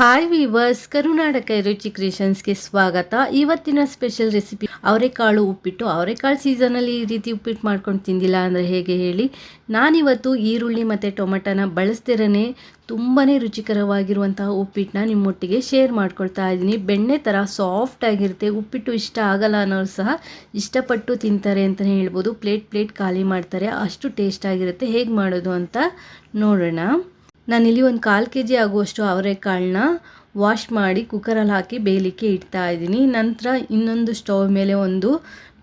Hi viewers Karnataka ರುಚಿ ಕ್ರಿಯೇಷನ್ಸ್ಗೆ ಸ್ವಾಗತ. ಇವತ್ತಿನ ಸ್ಪೆಷಲ್ ರೆಸಿಪಿ ಅವರೆಕಾಳು ಉಪ್ಪಿಟ್ಟು. ಅವರೆಕಾಳು ಸೀಸನಲ್ಲಿ ಈ ರೀತಿ ಉಪ್ಪಿಟ್ಟು ಮಾಡ್ಕೊಂಡು ತಿಂದಿಲ್ಲ ಅಂದರೆ ಹೇಗೆ ಹೇಳಿ. ನಾನಿವತ್ತು ಈರುಳ್ಳಿ ಮತ್ತು ಟೊಮೆಟೊನ ಬಳಸ್ತಿರೇ ತುಂಬಾ ರುಚಿಕರವಾಗಿರುವಂತಹ ಉಪ್ಪಿಟ್ಟನ್ನ ನಿಮ್ಮೊಟ್ಟಿಗೆ ಶೇರ್ ಮಾಡ್ಕೊಳ್ತಾ ಇದ್ದೀನಿ. ಬೆಣ್ಣೆ ಥರ ಸಾಫ್ಟ್ ಆಗಿರುತ್ತೆ. ಉಪ್ಪಿಟ್ಟು ಇಷ್ಟ ಆಗಲ್ಲ ಅನ್ನೋರು ಸಹ ಇಷ್ಟಪಟ್ಟು ತಿಂತಾರೆ ಅಂತಲೇ ಹೇಳ್ಬೋದು. ಪ್ಲೇಟ್ ಪ್ಲೇಟ್ ಖಾಲಿ ಮಾಡ್ತಾರೆ. ಅಷ್ಟು ಟೇಸ್ಟ್ ಆಗಿರುತ್ತೆ. ಹೇಗೆ ಮಾಡೋದು ಅಂತ ನೋಡೋಣ. ನಾನಿಲ್ಲಿ ಒಂದು ಕಾಲು ಕೆ ಜಿ ಆಗುವಷ್ಟು ಅವರೆಕಾಳನ್ನ ವಾಶ್ ಮಾಡಿ ಕುಕ್ಕರಲ್ಲಿ ಹಾಕಿ ಬೇಯಲಿಕ್ಕೆ ಇಡ್ತಾ ಇದ್ದೀನಿ. ನಂತರ ಇನ್ನೊಂದು ಸ್ಟವ್ ಮೇಲೆ ಒಂದು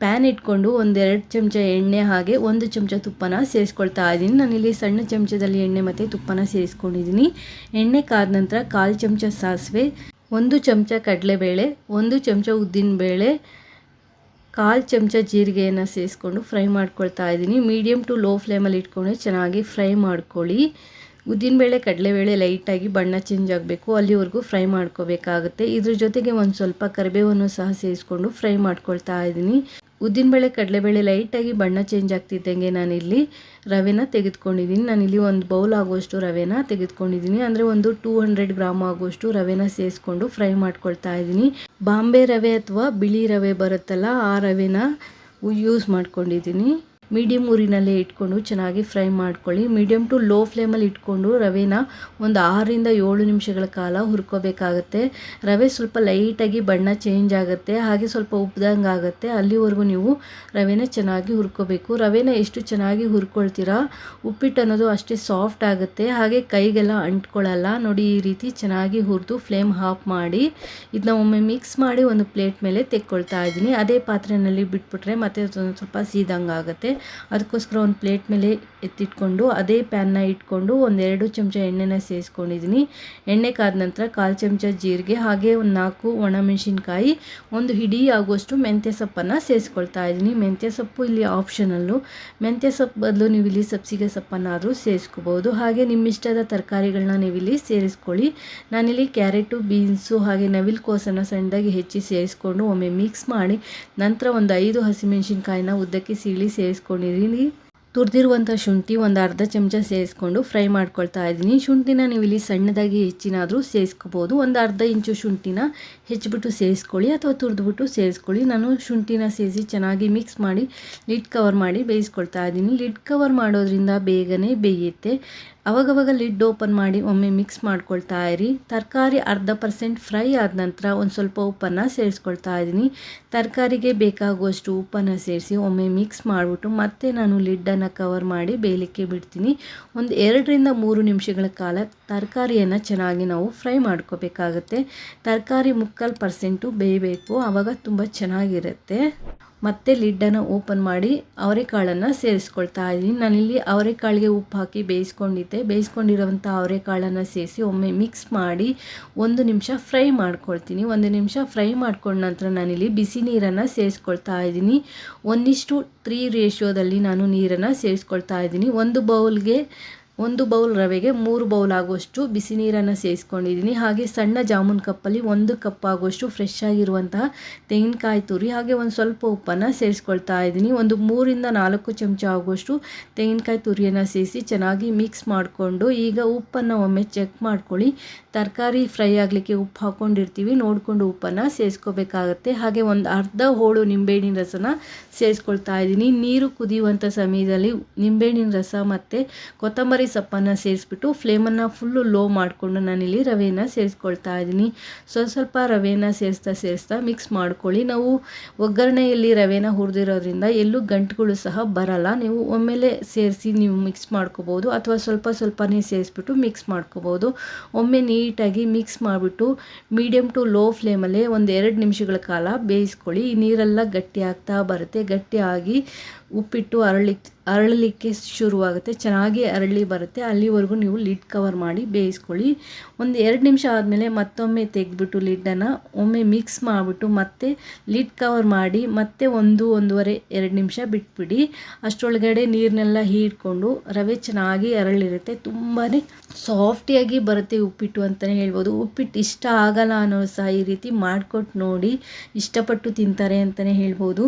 ಪ್ಯಾನ್ ಇಟ್ಕೊಂಡು ಒಂದೆರಡು ಚಮಚ ಎಣ್ಣೆ ಹಾಗೆ ಒಂದು ಚಮಚ ತುಪ್ಪನ ಸೇರಿಸ್ಕೊಳ್ತಾ ಇದ್ದೀನಿ. ನಾನಿಲ್ಲಿ ಸಣ್ಣ ಚಮಚದಲ್ಲಿ ಎಣ್ಣೆ ಮತ್ತು ತುಪ್ಪನ ಸೇರಿಸ್ಕೊಂಡಿದ್ದೀನಿ. ಎಣ್ಣೆ ಕಾದ ನಂತರ ಕಾಲು ಚಮಚ ಸಾಸಿವೆ, ಒಂದು ಚಮಚ ಕಡಲೆಬೇಳೆ, ಒಂದು ಚಮಚ ಉದ್ದಿನಬೇಳೆ ಕಾಲು ಚಮಚ ಜೀರಿಗೆಯನ್ನು ಸೇರಿಸ್ಕೊಂಡು ಫ್ರೈ ಮಾಡ್ಕೊಳ್ತಾ ಇದ್ದೀನಿ. ಮೀಡಿಯಮ್ ಟು ಲೋ ಫ್ಲೇಮಲ್ಲಿ ಇಟ್ಕೊಂಡು ಚೆನ್ನಾಗಿ ಫ್ರೈ ಮಾಡ್ಕೊಳ್ಳಿ. ಉದ್ದಿನಬೇಳೆ ಕಡಲೆಬೇಳೆ ಲೈಟಾಗಿ ಬಣ್ಣ ಚೇಂಜ್ ಆಗಬೇಕು. ಅಲ್ಲಿವರೆಗೂ ಫ್ರೈ ಮಾಡ್ಕೋಬೇಕಾಗುತ್ತೆ. ಇದ್ರ ಜೊತೆಗೆ ಒಂದು ಸ್ವಲ್ಪ ಕರಿಬೇವನ್ನು ಸಹ ಸೇರಿಸ್ಕೊಂಡು ಫ್ರೈ ಮಾಡ್ಕೊಳ್ತಾ ಇದ್ದೀನಿ. ಉದ್ದಿನಬೇಳೆ ಕಡಲೆಬೇಳೆ ಲೈಟಾಗಿ ಬಣ್ಣ ಚೇಂಜ್ ಆಗ್ತಿದ್ದಂಗೆ ನಾನಿಲ್ಲಿ ರವೆನ ತೆಗೆದುಕೊಂಡಿದ್ದೀನಿ. ನಾನಿಲ್ಲಿ ಒಂದು ಬೌಲ್ ಆಗುವಷ್ಟು ರವೆನ ತೆಗೆದುಕೊಂಡಿದ್ದೀನಿ. ಅಂದರೆ ಒಂದು ಟೂ ಹಂಡ್ರೆಡ್ ಗ್ರಾಮ್ ಆಗುವಷ್ಟು ರವೆನ ಸೇರಿಸ್ಕೊಂಡು ಫ್ರೈ ಮಾಡ್ಕೊಳ್ತಾ ಇದ್ದೀನಿ. ಬಾಂಬೆ ರವೆ ಅಥವಾ ಬಿಳಿ ರವೆ ಬರುತ್ತಲ್ಲ, ಆ ರವೆನ ಯೂಸ್ ಮಾಡ್ಕೊಂಡಿದ್ದೀನಿ. ಮೀಡಿಯಮ್ ಊರಿನಲ್ಲೇ ಇಟ್ಕೊಂಡು ಚೆನ್ನಾಗಿ ಫ್ರೈ ಮಾಡ್ಕೊಳ್ಳಿ. ಮೀಡಿಯಮ್ ಟು ಲೋ ಫ್ಲೇಮಲ್ಲಿ ಇಟ್ಕೊಂಡು ರವೆನ ಒಂದು ಆರರಿಂದ ಏಳು ನಿಮಿಷಗಳ ಕಾಲ ಹುರ್ಕೋಬೇಕಾಗತ್ತೆ. ರವೆ ಸ್ವಲ್ಪ ಲೈಟಾಗಿ ಬಣ್ಣ ಚೇಂಜ್ ಆಗುತ್ತೆ, ಹಾಗೆ ಸ್ವಲ್ಪ ಉಬ್ಬಿದಂಗೆ ಆಗುತ್ತೆ. ಅಲ್ಲಿವರೆಗೂ ನೀವು ರವೆನ ಚೆನ್ನಾಗಿ ಹುರ್ಕೋಬೇಕು. ರವೆನ ಎಷ್ಟು ಚೆನ್ನಾಗಿ ಹುರ್ಕೊಳ್ತೀರಾ ಉಪ್ಪಿಟ್ಟು ಅನ್ನೋದು ಅಷ್ಟೇ ಸಾಫ್ಟ್ ಆಗುತ್ತೆ. ಹಾಗೆ ಕೈಗೆಲ್ಲ ಅಂಟ್ಕೊಳ್ಳಲ್ಲ. ನೋಡಿ, ಈ ರೀತಿ ಚೆನ್ನಾಗಿ ಹುರಿದು ಫ್ಲೇಮ್ ಹಾಫ್ ಮಾಡಿ ಇದನ್ನ ಒಮ್ಮೆ ಮಿಕ್ಸ್ ಮಾಡಿ ಒಂದು ಪ್ಲೇಟ್ ಮೇಲೆ ತೆಕ್ಕೊಳ್ತಾ ಇದ್ದೀನಿ. ಅದೇ ಪಾತ್ರೆಯಲ್ಲಿ ಬಿಟ್ಬಿಟ್ರೆ ಮತ್ತೆ ಸ್ವಲ್ಪ ಸೀದಂಗೆ ಆಗುತ್ತೆ ಅದಕ್ಕೋಸ್ಕರ ಒಂದು ಪ್ಲೇಟ್ ಮೇಲೆ ಎತ್ತಿಟ್ಕೊಂಡು ಅದೇ ಪ್ಯಾನ್ನ ಇಟ್ಕೊಂಡು ಒಂದೆರಡು ಚಮಚ ಎಣ್ಣೆನ ಸೇರಿಸ್ಕೊಂಡಿದ್ದೀನಿ ಎಣ್ಣೆ ಕಾದ ನಂತರ ಕಾಲು ಚಮಚ ಜೀರಿಗೆ, ಹಾಗೆ ಒಂದು ನಾಲ್ಕು ಒಣಮೆಣಸಿನ್ಕಾಯಿ, ಒಂದು ಹಿಡಿ ಆಗುವಷ್ಟು ಮೆಂತ್ಯ ಸೊಪ್ಪನ್ನು ಸೇರಿಸ್ಕೊಳ್ತಾ ಇದ್ದೀನಿ. ಮೆಂತ್ಯ ಸೊಪ್ಪು ಇಲ್ಲಿ ಆಪ್ಷನಲ್ಲು ಮೆಂತ್ಯ ಸೊಪ್ಪು ಬದಲು ನೀವು ಇಲ್ಲಿ ಸಬ್ಸಿಗೆ ಸೊಪ್ಪನ್ನಾದರೂ ಸೇರಿಸ್ಕೋಬೋದು ಹಾಗೆ ನಿಮ್ಮ ಇಷ್ಟದ ತರಕಾರಿಗಳನ್ನ ನೀವಿಲ್ಲಿ ಸೇರಿಸ್ಕೊಳ್ಳಿ. ನಾನಿಲ್ಲಿ ಕ್ಯಾರೆಟು, ಬೀನ್ಸು, ಹಾಗೆ ನವಿಲ್ ಕೋಸನ್ನು ಸಣ್ಣದಾಗಿ ಹೆಚ್ಚಿ ಸೇರಿಸ್ಕೊಂಡು ಒಮ್ಮೆ ಮಿಕ್ಸ್ ಮಾಡಿ ನಂತರ ಒಂದು ಐದು ಹಸಿಮೆಣಸಿನ್ಕಾಯಿನ ಉದ್ದಕ್ಕೆ ಸೀಳಿ ಸೇರಿಸ್ಕೊಂಡಿದ್ದೀನಿ. ತುರಿದಿರುವಂಥ ಶುಂಠಿ ಒಂದು ಅರ್ಧ ಚಮಚ ಸೇರಿಸ್ಕೊಂಡು ಫ್ರೈ ಮಾಡ್ಕೊಳ್ತಾ ಇದ್ದೀನಿ. ಶುಂಠಿನ ನೀವು ಇಲ್ಲಿ ಸಣ್ಣದಾಗಿ ಹೆಚ್ಚಿನಾದರೂ ಸೇರಿಸ್ಕೋಬೋದು. ಒಂದು ಅರ್ಧ ಇಂಚು ಶುಂಠಿನ ಹೆಚ್ಚಿಬಿಟ್ಟು ಸೇರಿಸ್ಕೊಳ್ಳಿ ಅಥವಾ ತುರಿದ್ಬಿಟ್ಟು ಸೇರಿಸ್ಕೊಳ್ಳಿ. ನಾನು ಶುಂಠಿನ ಸೇರಿಸಿ ಚೆನ್ನಾಗಿ ಮಿಕ್ಸ್ ಮಾಡಿ ಲಿಡ್ ಕವರ್ ಮಾಡಿ ಬೇಯಿಸ್ಕೊಳ್ತಾ ಇದ್ದೀನಿ. ಲಿಡ್ ಕವರ್ ಮಾಡೋದ್ರಿಂದ ಬೇಗನೆ ಬೇಯುತ್ತೆ. ಅವಾಗವಾಗ ಲಿಡ್ ಓಪನ್ ಮಾಡಿ ಒಮ್ಮೆ ಮಿಕ್ಸ್ ಮಾಡ್ಕೊಳ್ತಾ ಇರಿ. ತರಕಾರಿ ಅರ್ಧ ಪರ್ಸೆಂಟ್ ಫ್ರೈ ಆದ ನಂತರ ಒಂದು ಸ್ವಲ್ಪ ಉಪ್ಪನ್ನು ಸೇರಿಸ್ಕೊಳ್ತಾ ಇದ್ದೀನಿ. ತರಕಾರಿಗೆ ಬೇಕಾಗುವಷ್ಟು ಉಪ್ಪನ್ನು ಸೇರಿಸಿ ಒಮ್ಮೆ ಮಿಕ್ಸ್ ಮಾಡಿಬಿಟ್ಟು ಮತ್ತೆ ನಾನು ಲಿಡ್ಡನ್ನು ಕವರ್ ಮಾಡಿ ಬೇಯಲಿಕ್ಕೆ ಬಿಡ್ತೀನಿ. ಒಂದು ಎರಡರಿಂದ ಮೂರು ನಿಮಿಷಗಳ ಕಾಲ ತರಕಾರಿಯನ್ನು ಚೆನ್ನಾಗಿ ನಾವು ಫ್ರೈ ಮಾಡ್ಕೋಬೇಕಾಗತ್ತೆ. ತರಕಾರಿ ಮುಕ್ಕಾಲು ಪರ್ಸೆಂಟು ಬೇಯಬೇಕು. ಆವಾಗ ತುಂಬ ಚೆನ್ನಾಗಿರುತ್ತೆ. ಮತ್ತೆ ಲಿಡ್ಡನ್ನು ಓಪನ್ ಮಾಡಿ ಅವರೆಕಾಳನ್ನು ಸೇರಿಸ್ಕೊಳ್ತಾ ಇದ್ದೀನಿ. ನಾನಿಲ್ಲಿ ಅವರೆಕಾಳಿಗೆ ಉಪ್ಪು ಹಾಕಿ ಬೇಯಿಸ್ಕೊಂಡಿದ್ದೆ. ಬೇಯಿಸ್ಕೊಂಡಿರೋವಂಥ ಅವರೆಕಾಳನ್ನು ಸೇರಿಸಿ ಒಮ್ಮೆ ಮಿಕ್ಸ್ ಮಾಡಿ ಒಂದು ನಿಮಿಷ ಫ್ರೈ ಮಾಡ್ಕೊಳ್ತೀನಿ. ಒಂದು ನಿಮಿಷ ಫ್ರೈ ಮಾಡ್ಕೊಂಡ ನಂತರ ನಾನಿಲ್ಲಿ ಬಿಸಿ ನೀರನ್ನು ಸೇರಿಸ್ಕೊಳ್ತಾ ಇದ್ದೀನಿ. ಒಂದಿಷ್ಟು ತ್ರೀ ರೇಷಿಯೋದಲ್ಲಿ ನಾನು ನೀರನ್ನು ಸೇರಿಸ್ಕೊಳ್ತಾ ಇದ್ದೀನಿ. ಒಂದು ಬೌಲ್ಗೆ ಒಂದು ಬೌಲ್ ರವೆಗೆ ಮೂರು ಬೌಲ್ ಆಗುವಷ್ಟು ಬಿಸಿ ನೀರನ್ನು ಸೇರಿಸ್ಕೊಂಡಿದ್ದೀನಿ ಹಾಗೆ ಸಣ್ಣ ಜಾಮೂನ್ ಕಪ್ಪಲ್ಲಿ ಒಂದು ಕಪ್ ಆಗುವಷ್ಟು ಫ್ರೆಶ್ ಆಗಿರುವಂತಹ ತೆಂಗಿನಕಾಯಿ ತುರಿ, ಹಾಗೆ ಒಂದು ಸ್ವಲ್ಪ ಉಪ್ಪನ್ನು ಸೇರಿಸ್ಕೊಳ್ತಾ ಇದ್ದೀನಿ. ಒಂದು ಮೂರಿಂದ ನಾಲ್ಕು ಚಮಚ ಆಗುವಷ್ಟು ತೆಂಗಿನಕಾಯಿ ತುರಿಯನ್ನು ಸೇರಿಸಿ ಚೆನ್ನಾಗಿ ಮಿಕ್ಸ್ ಮಾಡಿಕೊಂಡು ಈಗ ಉಪ್ಪನ್ನು ಒಮ್ಮೆ ಚೆಕ್ ಮಾಡ್ಕೊಳ್ಳಿ. ತರಕಾರಿ ಫ್ರೈ ಆಗಲಿಕ್ಕೆ ಉಪ್ಪು ಹಾಕ್ಕೊಂಡಿರ್ತೀವಿ ನೋಡಿಕೊಂಡು ಉಪ್ಪನ್ನು ಸೇರಿಸ್ಕೋಬೇಕಾಗತ್ತೆ ಹಾಗೆ ಒಂದು ಅರ್ಧ ಹೋಳು ನಿಂಬೆಹಣ್ಣಿನ ರಸನ ಸೇರಿಸ್ಕೊಳ್ತಾ ಇದ್ದೀನಿ. ನೀರು ಕುದಿಯುವಂಥ ಸಮಯದಲ್ಲಿ ನಿಂಬೆಹಣ್ಣಿನ ರಸ ಮತ್ತು ಕೊತ್ತಂಬರಿ ಸೊಪ್ಪನ್ನು ಸೇರಿಸ್ಬಿಟ್ಟು ಫ್ಲೇಮನ್ನು ಫುಲ್ಲು ಲೋ ಮಾಡಿಕೊಂಡು ನಾನಿಲ್ಲಿ ರವೆಯನ್ನು ಸೇರಿಸ್ಕೊಳ್ತಾ ಇದ್ದೀನಿ. ಸ್ವಲ್ಪ ಸ್ವಲ್ಪ ರವೆಯನ್ನು ಸೇರಿಸ್ತಾ ಸೇರಿಸ್ತಾ ಮಿಕ್ಸ್ ಮಾಡ್ಕೊಳ್ಳಿ. ನಾವು ಒಗ್ಗರಣೆಯಲ್ಲಿ ರವೆನ ಹುರಿದಿರೋದ್ರಿಂದ ಎಲ್ಲೂ ಗಂಟುಗಳು ಸಹ ಬರಲ್ಲ. ನೀವು ಒಮ್ಮೆಲೆ ಸೇರಿಸಿ ನೀವು ಮಿಕ್ಸ್ ಮಾಡ್ಕೋಬೋದು. ಅಥವಾ ಸ್ವಲ್ಪ ಸ್ವಲ್ಪನೇ ಸೇರಿಸ್ಬಿಟ್ಟು ಮಿಕ್ಸ್ ಮಾಡ್ಕೋಬೋದು. ಒಮ್ಮೆ ನೀಟಾಗಿ ಮಿಕ್ಸ್ ಮಾಡಿಬಿಟ್ಟು ಮೀಡಿಯಮ್ ಟು ಲೋ ಫ್ಲೇಮಲ್ಲೇ ಒಂದು ಎರಡು ನಿಮಿಷಗಳ ಕಾಲ ಬೇಯಿಸ್ಕೊಳ್ಳಿ. ಈ ನೀರೆಲ್ಲ ಗಟ್ಟಿ ಆಗ್ತಾ ಬರುತ್ತೆ. ಗಟ್ಟಿಯಾಗಿ ಉಪ್ಪಿಟ್ಟು ಅರಳಿಕ್ಕೆ ಅರಳಲಿಕ್ಕೆ ಶುರುವಾಗುತ್ತೆ. ಚೆನ್ನಾಗಿ ಅರಳಿ ಬರುತ್ತೆ. ಅಲ್ಲಿವರೆಗೂ ನೀವು ಲಿಡ್ ಕವರ್ ಮಾಡಿ ಬೇಯಿಸ್ಕೊಳ್ಳಿ. ಒಂದು ಎರಡು ನಿಮಿಷ ಆದಮೇಲೆ ಮತ್ತೊಮ್ಮೆ ತೆಗೆದ್ಬಿಟ್ಟು ಲಿಡ್ಡನ್ನು ಒಮ್ಮೆ ಮಿಕ್ಸ್ ಮಾಡಿಬಿಟ್ಟು ಮತ್ತೆ ಲಿಡ್ ಕವರ್ ಮಾಡಿ ಮತ್ತೆ ಒಂದು, ಒಂದೂವರೆ, ಎರಡು ನಿಮಿಷ ಬಿಟ್ಬಿಡಿ. ಅಷ್ಟರೊಳಗಡೆ ನೀರನ್ನೆಲ್ಲ ಹೀಡ್ಕೊಂಡು ರವೆ ಚೆನ್ನಾಗಿ ಅರಳಿರುತ್ತೆ. ತುಂಬಾ ಸಾಫ್ಟಿಯಾಗಿ ಬರುತ್ತೆ ಉಪ್ಪಿಟ್ಟು ಅಂತಲೇ ಹೇಳ್ಬೋದು. ಉಪ್ಪಿಟ್ಟು ಇಷ್ಟ ಆಗಲ್ಲ ಅನ್ನೋ ಸಹ ಈ ರೀತಿ ಮಾಡಿಕೊಟ್ಟು ನೋಡಿ ಇಷ್ಟಪಟ್ಟು ತಿಂತಾರೆ ಅಂತಲೇ ಹೇಳ್ಬೋದು.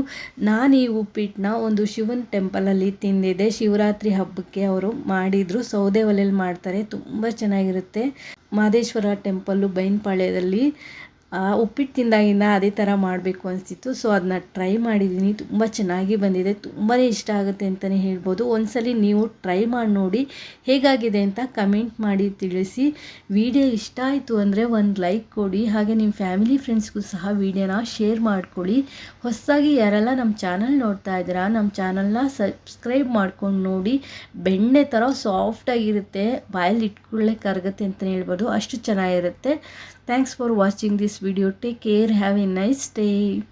ನಾನು ಈ ಉಪ್ಪಿಟ್ಟನ್ನ ಒಂದು ಶಿವನ್ ಟೆಂಪಲಲ್ಲಿ ತಿಂದಿದ್ದೆ ಶಿವರಾತ್ರಿ ಹಬ್ಬಕ್ಕೆ ಅವರು ಮಾಡಿದರು. ಸೌದೆ ಒಲೆಯಲ್ಲಿ ಮಾಡ್ತಾರೆ. ತುಂಬ ಚೆನ್ನಾಗಿರುತ್ತೆ. ಮಾದೇಶ್ವರ ಟೆಂಪಲ್ಲು ಬೈನ್ಪಾಳ್ಯದಲ್ಲಿ. ಉಪ್ಪಿಟ್ಟು ತಿಂದಾಗಿಂದ ಅದೇ ಥರ ಮಾಡಬೇಕು ಅನಿಸ್ತಿತ್ತು ಸೊ ಅದನ್ನ ಟ್ರೈ ಮಾಡಿದ್ದೀನಿ ತುಂಬ ಚೆನ್ನಾಗಿ ಬಂದಿದೆ. ತುಂಬಾ ಇಷ್ಟ ಆಗುತ್ತೆ ಅಂತಲೇ ಹೇಳ್ಬೋದು. ಒಂದ್ಸಲಿ ನೀವು ಟ್ರೈ ಮಾಡಿ ನೋಡಿ ಹೇಗಾಗಿದೆ ಅಂತ ಕಮೆಂಟ್ ಮಾಡಿ ತಿಳಿಸಿ. ವಿಡಿಯೋ ಇಷ್ಟ ಆಯಿತು ಅಂದರೆ ಒಂದು ಲೈಕ್ ಕೊಡಿ. ಹಾಗೆ ನಿಮ್ಮ ಫ್ಯಾಮಿಲಿ ಫ್ರೆಂಡ್ಸ್ಗೂ ಸಹ ವಿಡಿಯೋನ ಶೇರ್ ಮಾಡ್ಕೊಳ್ಳಿ ಹೊಸದಾಗಿ ಯಾರೆಲ್ಲ ನಮ್ಮ ಚಾನಲ್ ನೋಡ್ತಾ ಇದ್ದೀರಾ ನಮ್ಮ ಚಾನಲ್ನ ಸಬ್ಸ್ಕ್ರೈಬ್ ಮಾಡ್ಕೊಂಡು ನೋಡಿ. ಬೆಣ್ಣೆ ಥರ ಸಾಫ್ಟಾಗಿರುತ್ತೆ ಬಾಯಲ್ಲಿ ಇಟ್ಕೊಳ್ಳೆ ಕರಗುತ್ತೆ ಅಂತಲೇ ಹೇಳ್ಬೋದು. ಅಷ್ಟು ಚೆನ್ನಾಗಿರುತ್ತೆ. Thanks for watching this video. Take care. Have a nice day.